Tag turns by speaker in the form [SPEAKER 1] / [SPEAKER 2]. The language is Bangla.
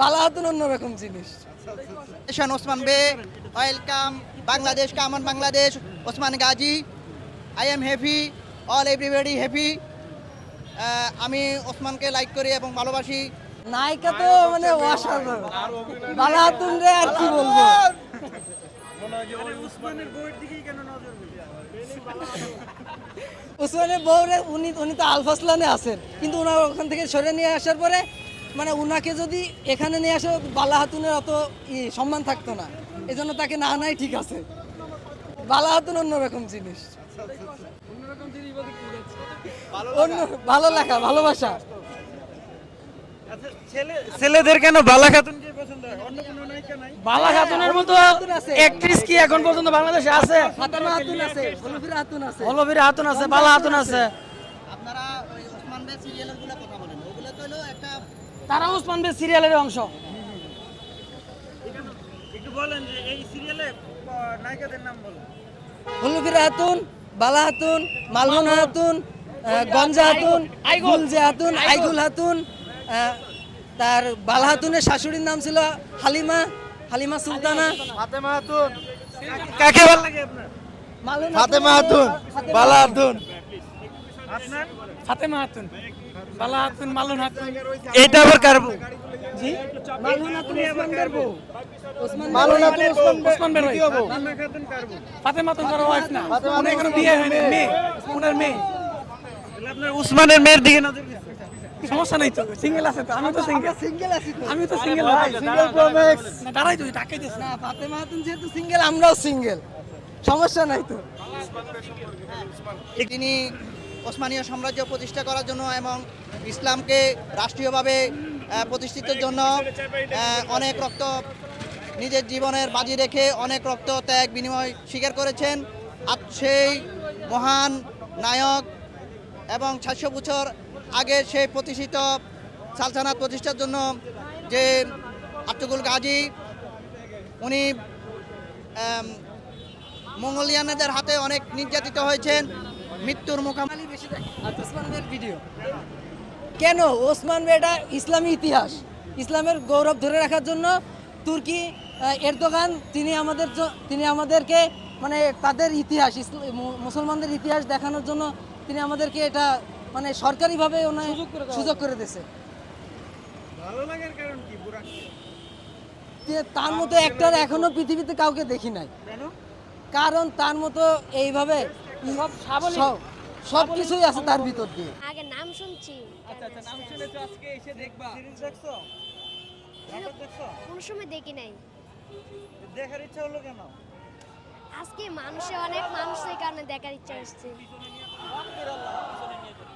[SPEAKER 1] বালাহাতুন অন্যরকম জিনিস
[SPEAKER 2] Bey, welcome Bangladesh, come on Bangladesh, Osman Gaji. I am happy, all everybody happy. আমি ওসমানকে লাইক করি এবং ভালোবাসি
[SPEAKER 1] নায়িকা তো মানে অসাধারণ বালাহাতুন রে আর কি বলব উসমানের বউরে উনি উনি তো আলফাসলানে আছেন কিন্তু ওনার ওখান থেকে সরে নিয়ে আসার পরে মানে উনাকে যদি এখানে নিয়ে আসে বালাহাতুনের অত সম্মান থাকতো না। এই জন্য তাকে না নাই ঠিক আছে। বালাহাতুন অন্যরকম জিনিস। অন্য ভালো লেখা ভালোবাসা।
[SPEAKER 3] ছেলেদের কেন বালা খাতুনকে পছন্দ হয় অন্য কোনো নায়িকা নাই
[SPEAKER 4] বালা খাতুনের মতো
[SPEAKER 1] খাতুন
[SPEAKER 4] কি এখন পর্যন্ত বাংলাদেশে আছে?
[SPEAKER 1] ফাতেমা হাতুন আছে হলফিরা হাতুন আছে।
[SPEAKER 4] হাতুন বালা হাতুন আছে
[SPEAKER 2] আপনারা ওই ওসমান বে সিরিয়ালেরগুলো কথা বলেন ওগুলো তো হলো একটা
[SPEAKER 4] তারা উসমান বে সিরিয়ালের অংশ।
[SPEAKER 3] একটু বলেন যে এই সিরিয়ালে নায়িকাদের নাম বলেন।
[SPEAKER 1] হলফিরা হাতুন বালা হাতুন মালমুনা হাতুন গঞ্জা হাতুন গুলজে হাতুন আইগুল। হাতুন তার বালা হাতুনের শাশুড়ির নাম ছিল হালিমা হালিমা সুলতানা।
[SPEAKER 3] ফাতেমা হাতুন। কাকে ভালো লাগে আপনার?
[SPEAKER 1] মালুন
[SPEAKER 3] ফাতেমা হাতুন। বালা
[SPEAKER 4] ফাতেমা বালা মালুন হাতুন।
[SPEAKER 3] এটা আবার কার বউ?
[SPEAKER 4] জি?
[SPEAKER 1] মালুন হাতুন ওসমান বউ?
[SPEAKER 3] মালুন
[SPEAKER 1] বের
[SPEAKER 3] ওসমান
[SPEAKER 4] ওসমান
[SPEAKER 3] বউ।
[SPEAKER 4] ফাতেমা হাতুন কারও ওয়াইফ না। উনি এখনও বিয়ে হয়নি। মেয়ে। ওনার মেয়ে।
[SPEAKER 3] আপনার উসমানের মেয়ের দিকে নজর
[SPEAKER 4] সমস্যা নাই তো। সিঙ্গেল আছে তো। আমি তো সিঙ্গেল
[SPEAKER 1] সিঙ্গেল আছি তো।
[SPEAKER 4] আমি তো সিঙ্গেল ভাই
[SPEAKER 1] সিঙ্গেল প্রো ম্যাক্স
[SPEAKER 4] না দাঁড়াই তো টাকাই দিস
[SPEAKER 1] না ফাতেমা যেহেতু সিঙ্গেল আমরাও সিঙ্গেল সমস্যা নাই তো।
[SPEAKER 2] তিনি ওসমানীয় সাম্রাজ্য প্রতিষ্ঠা করার জন্য এবং ইসলামকে রাষ্ট্রীয়ভাবে প্রতিষ্ঠিতের জন্য অনেক রক্ত নিজের জীবনের বাজি রেখে অনেক রক্ত ত্যাগ বিনিময় স্বীকার করেছেন। আর সেই মহান নায়ক এবং সাতশো বছর আগে সেই প্রতিষ্ঠিত সালসানাত প্রতিষ্ঠার জন্য যে আর্তুগুল গাজী, উনি মঙ্গোলিয়ানদের হাতে অনেক নির্যাতিত হয়েছেন। মৃত্যুর
[SPEAKER 1] বাঙালি বেশি দেখে। আর ওসমান বের ভিডিও কেন? ওসমান বে এটা ইসলামী ইতিহাস। ইসলামের গৌরব ধরে রাখার জন্য তুর্কি এরদোগান তিনি আমাদের তিনি আমাদেরকে মানে তাদের ইতিহাস মুসলমানদের ইতিহাস দেখানোর জন্য তিনি আমাদেরকে এটা মানে সরকারিভাবে ওনার সুযোগ করে দিয়েছে।
[SPEAKER 3] ভালো লাগার কারণ কি
[SPEAKER 1] তার মতো একটার এখনও পৃথিবীতে কাউকে দেখি নাই। কারণ তার মতো এইভাবে
[SPEAKER 4] সব সাবলীল।
[SPEAKER 1] সব সব কিছুই আছে তার ভিতর দিয়ে।
[SPEAKER 5] আগে নাম শুনছি।
[SPEAKER 3] সিরিজ দেখছ? নাটক দেখছ?
[SPEAKER 5] কোন সময় দেখি নাই?
[SPEAKER 3] দেখার ইচ্ছা হলো কেন?
[SPEAKER 5] আজকে মানুষে অনেক মানুষের কারণে দেখার ইচ্ছা হচ্ছে।